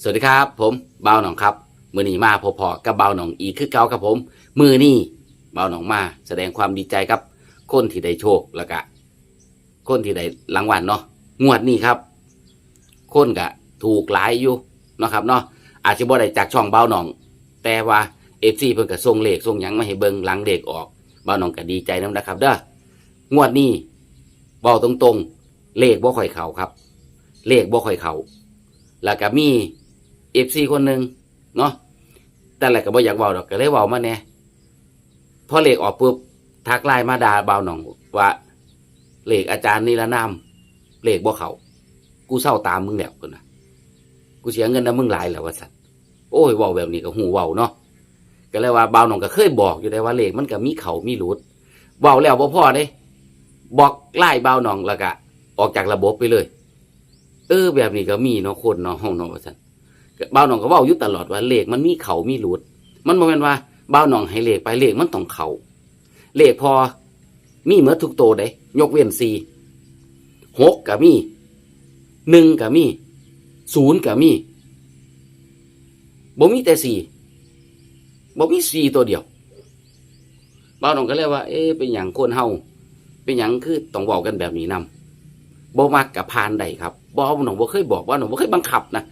สวัสดีครับ ผมเบาหนองครับมือนี้มาพอๆกับเบาหนองอีกคือเก่าครับผม มือนี้เบาหนองมาแสดงความดีใจครับ คนที่ได้โชคแล้วก็คนที่ได้รางวัลเนาะงวดนี้ครับ คนก็ถูกหลายอยู่เนาะครับเนาะอาจจะบ่ได้จากช่องเบาหนอง แต่ว่าเอฟซีเพิ่นก็ส่งเลขส่งหยังมาให้เบิ่งหลังเด็กออกเบาหนองก็ดีใจนํนะครับ เด้องวดนี้เบาตรงๆ เลขบ่ค่อยเข้าครับ เลขบ่ค่อยเข้าแล้วก็มี เอฟซีคนหนึ่งเนาะแต่ละก็บ่อยากเว้าดอกก็เลยเว้ามาแน่พอเลขออกปุ๊บทักไลน์มาด่าเบาหนองว่าเลขอาจารย์นี่ละนามเลขบ่เขากูเศร้าตามมึงแล้วคนนะกูเสียเงินนะมึงหลายแล้วว่าสัตว์โอ้ยเว้าแบบนี้ก็หูเว้าเนาะก็เลยว่าเบาหนองก็เคยบอกอยู่ได้ว่าเลขมันก็มีเขามีหลุดเว้าแล้วบ่พอเด้บอกไล่เบาหนองแล้วก็ออกจากระบบไปเลย เออแบบนี้ก็มีเนาะคนเนาะห้องเนาะว่าซั่นก็เบาหนองก็เว้าอยู่ตลอดว่าเลขมันมีเขามีหลุด มันบ่แม่นว่าเบาหนองให้เลขไปเลขมันต้องเขาเลขพอมีเหมือนทุกโตวเด้ยกเว้นสี่หกก็มีหนึ่งก็มีศูนย์ก็มีบ่มีแต่สี่บ่มีสี่ตัวเดียวเบาหนองก็เลยว่า เอ๊ะเป็นอย่างคนเฮาเป็นหยังคือต้องบอกกันแบบนี้นำบ่มักกับพานใดครับบ่หนองบ่เคยบอกว่าหนองบ่เคยบังคับนะ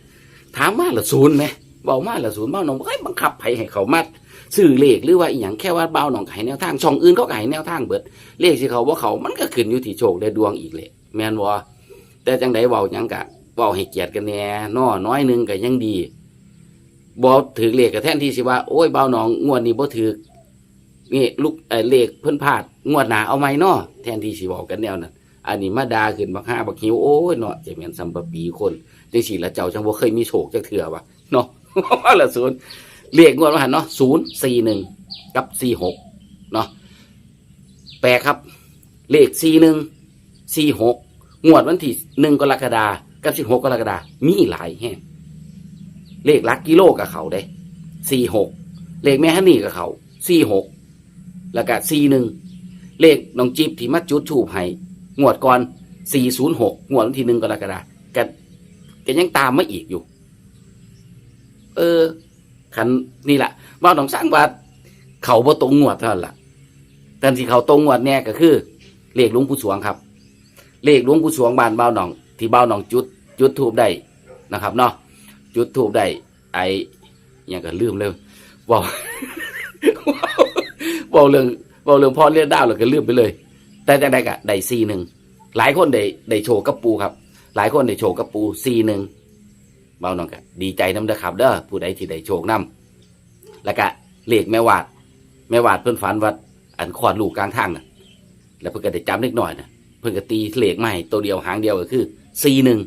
ถามมาละศูนย์ไหมบอกมาละศูนย์เบ่หนองบ่เคยบังคับไผให้เขามาซื้อเลขหรือว่าอีหยังแค่ว่าเบาหนองให้แนวทางช่องอื่นเขาก็ให้แนวทางเบิดเลขสิเขาบ่าเขามันก็ขึ้นอยู่ที่โชคและดวงอีกแหละแมนบ่แต่จังไดเว้าหยังกะเว้าให้เกียรติกันแน่น้อน้อยหนึงก็ยังดีบ่ถือเลขก็แทนที่สิว่าโอ้ยเบาหนองงวดนี้บ่ถือนี่ลูกเออเลขเพิ่นพลาดงวดหนาเอาไหมนาะแทนที่สิบอกกันแนวนั้น อันนี้มาดาขึ้นบักห้าบักหิวโอ้ยเนาะจะแม่นซัมปปีคนจังซี่ละเจ้าจังบ่เคยมีโชคจักเทื่อวะเนาะว่าละศูนย์เลขงวดว่าหันเนาะ041กับ46เนาะแปลครับ เลข41 46งวดวันที่1กรกฎาคมกับ16กกรกฎาคมมีหลายแฮงเลขลักกิโลกับเขาเด้46เลขแม่ฮันนี่กับเขา46แล้วก็สี่หนึ่งเลขน้องจิ๊บที่มาจุดถูกให้ งวดก่อนสี่ศูนย์หกงวดวันที่หนึ่งกรกฎาคมก็ก็ยังตามมาอีกอยู่ เออคันนี่แหละว่าต้องสร้างว่าเขาบ่ตรงงวดเท่านั้นล่ะแต่ที่เขาตรงงวดแน่ก็คือเลขหลวงปู่สวงครับ เลขหลวงปู่สวงบ้านเบ้าหนอง ที่เบ้าหนองจุด จุดทูบได้นะครับเนาะจุดทูบได้ไออย่างก็ลืมเลยว่าเว่าเรื่องเว่าเรื่องพ่อเลี้ยงดาวเราก็ลืมไปเลย แต่จังใดกะได้ซีหนึ่งหลายคนได้ได้โชว์กับปูครับ หลายคนได้โชว์กับปูซีหนึ่งเบาหน่องกะดีใจน้ำเด้อครับเด้อผู้ใดที่ได้โชคนํแล้วก็เลขแม่วาดแม่วาดเพิ่อนฝันว่าอันคลอดลูกกลางทางน่ะ แล้วเพิ่อนก็ได้จำเล็กน้อยน่ะ เพิ่อนก็ตีเลขใหม่ตัวเดียวหางเดียวก็คือซีหนึ่ง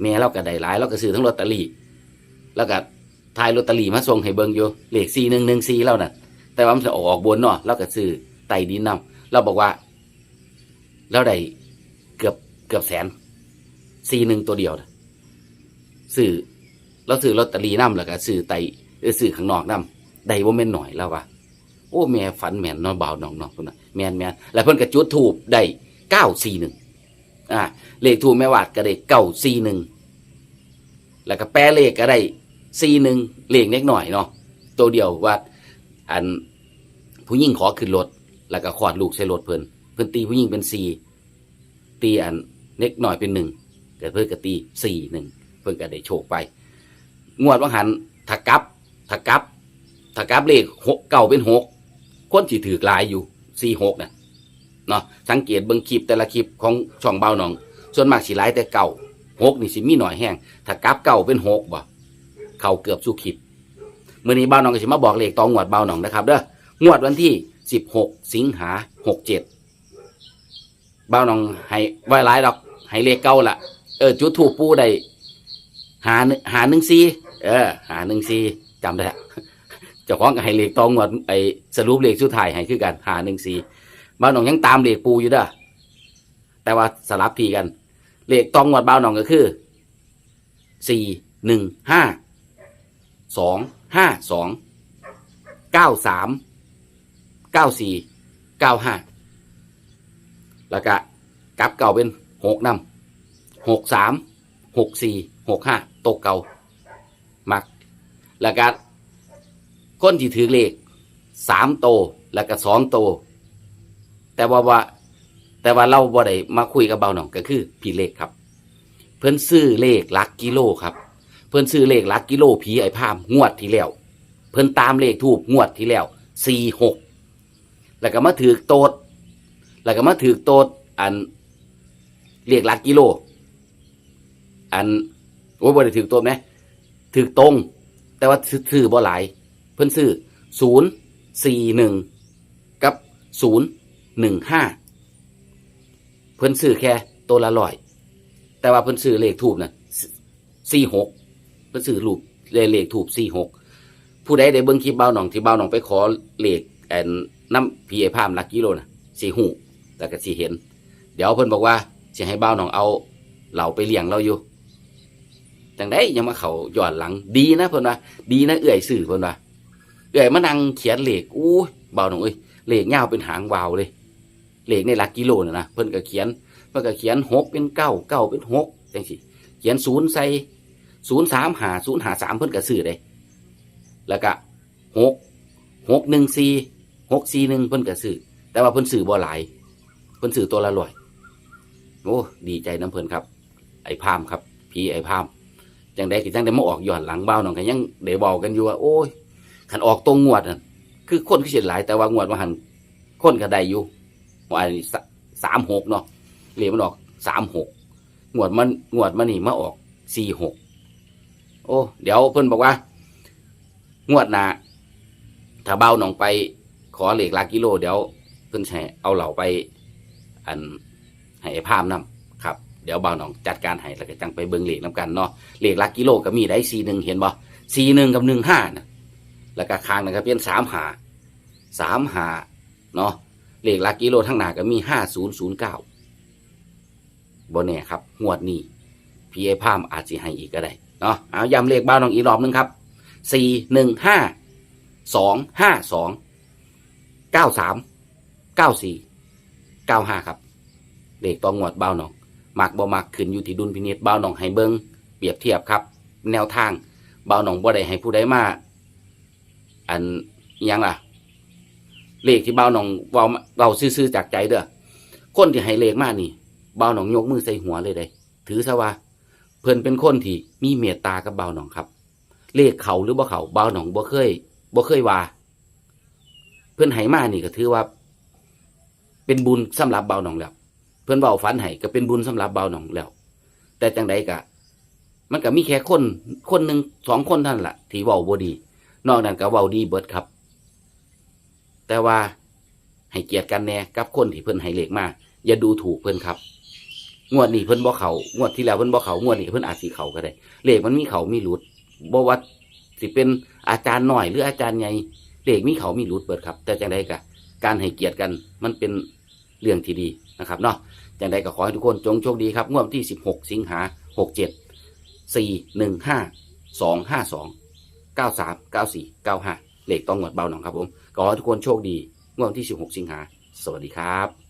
แม่เราก็ได้หลายเราก็ซื้อทั้งลอตเตอรี่แล้วก็ทายลอตเตอรี่มาส่งให้เบิ่งอยู่เลขซีหนึ่งหนึ่งซีแล้วน่ะ แต่ว่ามันจะออกออกบนเนาะเราก็ซื้อไต่ดินนำเราบอกว่า เราได้เกือบเกือบแสนซีหนึ่งตัวเดียวนะซื้อเราซื้อลอตเตอรี่นำแล้วก็ซื้อไต่เออซื้อข้างนอกน้ำได้บ่าแม่นหน่อยแล้วว่าโอ้แม่ฝันแม่นนอนเบาหน้องๆพุ่นน่ะแม่นแม่นแล้วเพิ่นก็จุดทูบได้เก้าสี่หนึ่งอ่าเลขทูแม่วาดก็ได้เก้าสี่หนึ่งแล้วก็แปลเลขก็ได้สี่หนึ่งเลขเล็กหน่อยเนาะตัวเดียวว่าอันผู้หญิงขอขึ้นรถแล้วก็ขอดลูกใส่รถเพิ่น เพิ่นตีผู้หญิงเป็นสี่ตีอันเล็กหน่อยเป็นหนึ่งแต่เพิ่นก็ตีสี่หนึ่งเพิ่นก็ได้โชคไป งวดว่าหันถ้ากลับถ้ากลับถ้ากลับเลขหกเก่าเป็นหกคนที่ถือกลายอยู่สี่หกนะเนาะสังเกตเบิ่งคลิปแต่ละคลิปของช่องเบาหนอง ส่วนมากสิหลายแต่เก่าหกนี่สิมีหน่อยแห้งถ้ากลับเก่าเป็นหกบ่เข่าเกือบสู้คลิปมื่อนี้เบาหนองก็สิมาบอกเลขตองงวดเบาหนองนะครับเด้องวดวันที่สิบหกสิงหาหกเจ็ด บ้าวหนองให้ไว้หลายดอกให้เลขเก้าละเออจุดถูกปูได้หาหาหนึ่งซีเออ หาหนึ่งซีจำได้ละเจ้าของให้เลขตองงวดไอสรุปเลขสุดท้ายให้คือกันหาหนึ่งซีบ้าวหนองยังตามเลขปูอยู่เด้อแต่ว่าสลับทีกัน เลขตองงวดบ้าวหนองก็คือสี่หนึ่งห้าสองห้าสองเก้าสามเก้าสี่เก้าห้า แล้วก็กลับเก่าเป็นหกนำหกสามหกสี่หกห้าตกเก่ามัก แล้วก็คนที่ถือเลขสามโตแล้วก็สองโต แต่ว่าว่า แต่ว่าเราบ่ได้มาคุยกับเบาหน่องก็คือพี่เลขครับ เพิ่อนซื้อเลขลักกิโลครับ เพิ่อนซื้อเลขลักกิโลผีไอ้พามงวดที่แล้ว เพิ่อนตามเลขทูบงวดที่แล้วสี่หกแล้วก็มาถือโตด แล้วก็มาถือโตดอันเลขหลักกิโล อันโอ้ยบ่ได้ถือโตดนะถือตรง แต่ว่าซื้อบ่หลาย เพิ่นซื้อศูนย์สี่หนึ่งกับศูนย์หนึ่งห้าเพิ่นซื้อแค่ตัวละร้อย แต่ว่าเพิ่นซื้อเลขทูบน่ะสี่หกเพิ่นซื้อรูปเลขทูบสี่หกผู้ใดได้เบิ่งคลิปเบาหนองที่เบาหนองไปขอเลขแอนน้ำพีไอพามลักกิโลนะสี่หู แล้วก็สีเห็น เดี๋ยวเพิ่นบอกว่าจะให้เบาหนองเอาเหล่าไปเลี้ยงเราอยู่จังได้ยังมาเขาย้อนหลัง ดีนะเพิ่นว่าดีนะเอื่อยสื่อเพิ่นว่าเอื่อยมานั่งเขียนเหลขอู้ยเบาหนองเอ้ยเหลขยาเป็นหางวาวเลยเหลขในหลักกิโลน่ะนะเพิ่นก็เขียนเพิ่นก็เขียนหกเป็นเก้าเก้าเป็นหกจังสิเขียนศูนย์ใส่ศูนย์สามหาศูนย์หาสามเพิ่นก็ซื้อได้แล้วก็หกหกหนึ่งสี่หกสี่หนึ่งเพิ่นก็ซื้อแต่ว่าเพิ่นซื้อบ่หลาย เพิ่นซื้อตัวละร้อยโอ้ดีใจน้ำเพิ่นครับ ไอ้พามครับพี่ไอ้พามจังได้ที่จังได้มาออกย้อนหลังเบ้าน้องกันยังได้บอกกันอยู่ว่าโอ้ยขันออกตรงงวดน่ะคือคนคือเสียดหลายแต่ว่างวดว่าหันคนก็ได้อยู่ว่าอันสามหกเนาะเหรียญมันออกสามหกงวดมันงวดมันนี่มาออกสี่หกโอ้เดี๋ยวเพิ่นบอกว่า งวดหนาถ้าเบ้าหนองไปขอเหล็กลากิโล เดี๋ยวเพิ่นแห่เอาเหล่าไป อันให้ไอ้พามนํครับ เดี๋ยวบ้าหนองจัดการให้แล้วก็จังไปเบิ่งเหล็กนํกันเนาะเหล็กลากิโลก็มีได้สี่หนึ่งเห็นบ่สี่หนึ่งกับหนึ่งห้านะแล้วก็คางนะครับเป็นสามหาสามหาเนาะเหล็กลากิโลทั้งหนาก็มีห้าศูนย์ศูนย์เก้าบนเนี่ครับงวดนี้พีไอพามอาจจะให้อีกก็ได้เนาะเอาย้ำเลขบ้านน้องอีกรอบหนึงครับสี่หนึ่งห้าสองห้าสองเก้าสามเก้าสี่ เก้าห้าครับเลขต้องงวดเบ้าน้องมักบ่มักขึ้นอยู่ที่ดุลพินิจเบ้าน้องให้เบิงเปรียบเทียบครับ แนวทางเบ้าน้องบ่ได้ให้ผู้ใดมาอันยังล่ะ เลขที่เบ้าน้องเว้าเว้าซื่อๆจากใจเด้อคนที่ให้เลขมานี่เบาหนองยกมือใส่หัวเลยได้ถือซะว่า เพิ่นเป็นคนที่มีเมตตากับเบาหนองครับ เลขเขาหรือบ่เขาเบาหนองบ่เคยบ่เคยว่า เพิ่นให้มานี่ก็ถือว่า เป็นบุญสำหรับเบาหนองแล้ว เพิ่อนเบาฝันให้ก็เป็นบุญสำหรับเบาหนองแล้ว แต่จังใดกะ มันก็มีแค่คนคนหนึ่งสองคนท่านั้นละที่เว้าบดี นอกนั้นก็เว้าดีเบิดครับ แต่ว่าให้เกียรติกันแน่กับคนที่เพิ่อนให้เลขมาอย่าดูถูกเพิ่อนครับ งวดนี้เพิ่อนบ่เขางวดที่แล้วเพิ่อนบ่เขางวดนี้เพิ่อนอาจสิเขาก็ได้เลขมันมีเขามีหลุดบ่ว่าสิเป็นอาจารย์หน่อยหรืออาจารย์ใหญ่เลขมีเขามีหลุดเบิดครับ แต่จังใดก็การให้เกียรติกันมันเป็น เรื่องที่ดีนะครับเนาะจังใดก็ขอให้ทุกคนจงโชคดีครับงวดที่ 16 สิงหา 67 415 252 93 94 95เลขต้องงวดเบาหน่องครับผมขอให้ทุกคนโชคดีงวดที่ 16 สิงหา สวัสดีครับ